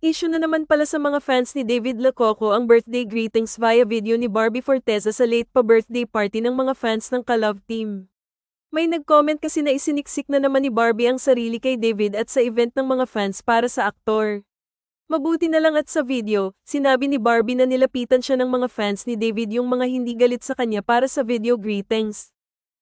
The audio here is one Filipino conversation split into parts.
Issue na naman pala sa mga fans ni David Lococo ang birthday greetings via video ni Barbie Forteza sa late pa birthday party ng mga fans ng Kalove Team. May nag-comment kasi na isiniksik na naman ni Barbie ang sarili kay David at sa event ng mga fans para sa aktor. Mabuti na lang at sa video, sinabi ni Barbie na nilapitan siya ng mga fans ni David yung mga hindi galit sa kanya para sa video greetings.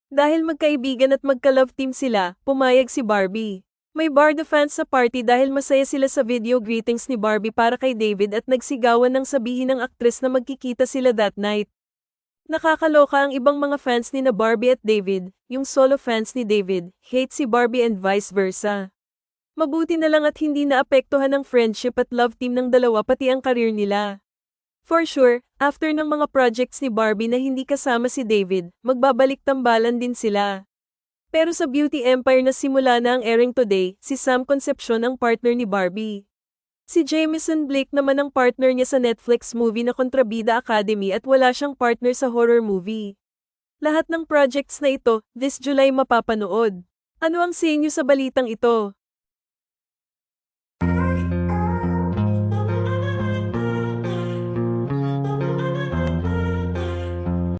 Dahil magkaibigan at magka-love team sila, pumayag si Barbie. May Barda fans sa party dahil masaya sila sa video greetings ni Barbie para kay David at nagsigawan ng sabihin ng aktres na magkikita sila that night. Nakakaloka ang ibang mga fans ni na Barbie at David, yung solo fans ni David, hate si Barbie and vice versa. Mabuti na lang at hindi naapektuhan ng friendship at love team ng dalawa pati ang karir nila. For sure, after ng mga projects ni Barbie na hindi kasama si David, magbabalik tambalan din sila. Pero sa Beauty Empire na simula na ang airing today, si Sam Concepcion ang partner ni Barbie. Si Jameson Blake naman ang partner niya sa Netflix movie na Kontrabida Academy at wala siyang partner sa horror movie. Lahat ng projects na ito, this July mapapanood. Ano ang sa inyo sa balitang ito?